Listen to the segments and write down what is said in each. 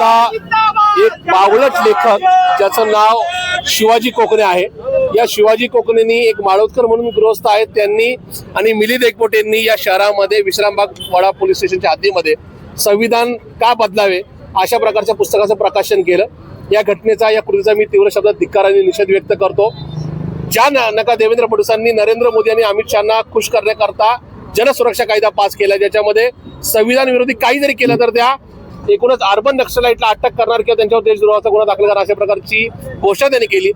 महाराष्ट्रातला एक बावळट लेखक ज्याचं नाव शिवाजी कोकणे आहे. या शिवाजी कोकणेंनी एक माळोदकर म्हणून गृहस्थ आहेत त्यांनी आणि मिलिंद एकपोटेंनी या शहरामध्ये विश्रामबाग वाडा पोलीस स्टेशनच्या हद्दीमध्ये संविधान का बदलावे अशा प्रकारच्या पुस्तकाचं प्रकाशन केलं. या घटनेचा या कृतीचा मी तीव्र शब्दात धिक्कार आणि निषेध व्यक्त करतो. ज्या नका देवेंद्र फडणवीसांनी नरेंद्र मोदी आणि अमित शहाना खुश करण्याकरता जनसुरक्षा कायदा पास केला ज्याच्यामध्ये संविधान विरोधी काही जरी केलं तर त्या एकूणच अर्बन नक्षलाईटला अटक करणार किंवा त्यांच्यावर देशद्रोहाचा गुन्हा दाखल करणार अशा प्रकारची घोषणा त्यांनी केली.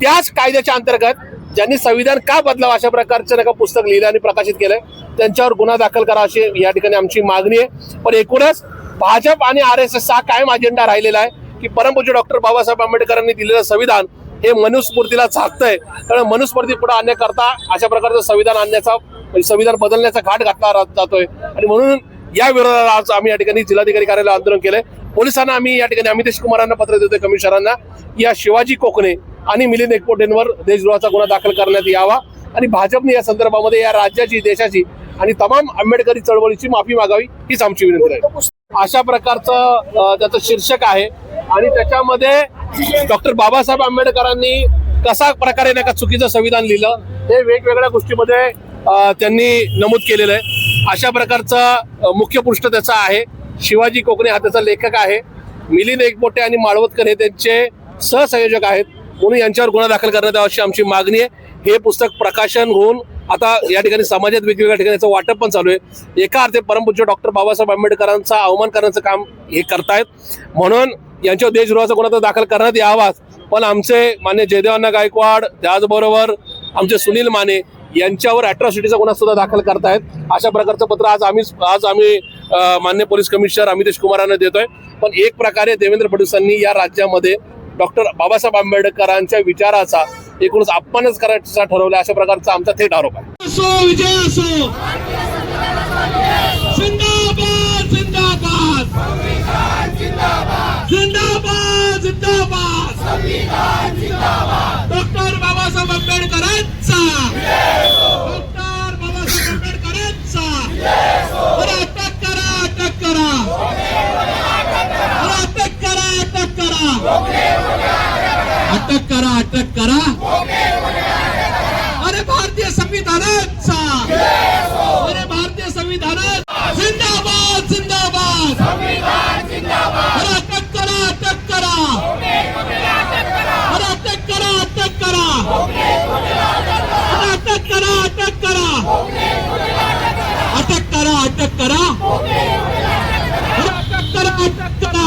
त्याच कायद्याच्या अंतर्गत ज्यांनी संविधान का बदलावं अशा प्रकारचं नका पुस्तक लिहिलं आणि प्रकाशित केलंय त्यांच्यावर गुन्हा दाखल करा अशी या ठिकाणी आमची मागणी आहे. पण एकूणच भाजप आणि आर एस एस हा कायम अजेंडा राहिलेला आहे की परमपूज्य डॉक्टर बाबासाहेब आंबेडकरांनी दिलेलं संविधान हे मनुस्मृतीला झाकतंय. कारण मनुस्मृती पुढे आणण्याकरता अशा प्रकारचं संविधान आणण्याचा म्हणजे संविधान बदलण्याचा घाट घातला जातोय. आणि म्हणून या विरोधात आज आम्ही या ठिकाणी जिल्हाधिकारी कार्यालय आंदोलन केलंय. पोलिसांना आम्ही या ठिकाणी अमितेश कुमारांना पत्र देतोय कमिशनरांना. या शिवाजी कोकणे आणि मिलिंद एकपोटेंवर देशद्रोहाचा गुन्हा दाखल करण्यात यावा. आणि भाजपने या संदर्भामध्ये या राज्याची देशाची आणि तमाम आंबेडकरी चळवळीची माफी मागावी हीच आमची विनंती आहे. अशा प्रकारचं त्याचं शीर्षक आहे. आणि त्याच्यामध्ये डॉक्टर बाबासाहेब आंबेडकरांनी कसा प्रकारे नाही का चुकीचं संविधान लिहिलं हे वेगवेगळ्या गोष्टीमध्ये त्यांनी नमूद केलेलं आहे. अशा प्रकारचं मुख्य पृष्ठ त्याचं आहे. शिवाजी कोकणे हा त्याचा लेखक आहे. मिलिंद एकबोटे आणि माळवतकर हे त्यांचे सहसंयोजक आहेत. म्हणून यांच्यावर गुन्हा दाखल करण्यात यावा अशी आमची मागणी आहे. हे पुस्तक प्रकाशन होऊन आता या ठिकाणी समाजात वेगवेगळ्या ठिकाणी याचं वाटप पण चालू आहे. एका अर्थे परमपूज्य डॉक्टर बाबासाहेब आंबेडकरांचा अवमान करण्याचं काम हे करतायत. म्हणून यांच्यावर देशद्रोहाचा गुन्हा तर दाखल करण्यात यावाच. पण आमचे मान्य जयदेवांना गायकवाड त्याचबरोबर आमचे सुनील माने यांच्यावर अॅट्रॉसिटीचा गुन्हा सुद्धा दाखल करतायत. अशा प्रकारचं पत्र आज आम्ही आज आम्ही मान्य पोलीस कमिशनर अमितेश कुमारांना देतोय. पण एक प्रकारे देवेंद्र फडणवीसांनी या राज्यामध्ये डॉक्टर बाबासाहेब आंबेडकरांच्या विचाराचा एकूणच अपमानच करायचा ठरवला अशा प्रकारचा आमचा थेट आरोप आहे. असो विजय असो. जिंदाबाद जिंदाबाद. अटक करा अटक करा. अरे भारतीय संविधानाचा. अरे भारतीय संविधानात. जिंदाबाद जिंदाबाद. अरे अटक करा अटक करा. अरे अटक करा अटक करा. अटक करा अटक करा. अटक करा अटक करा. अटक करा अटक करा.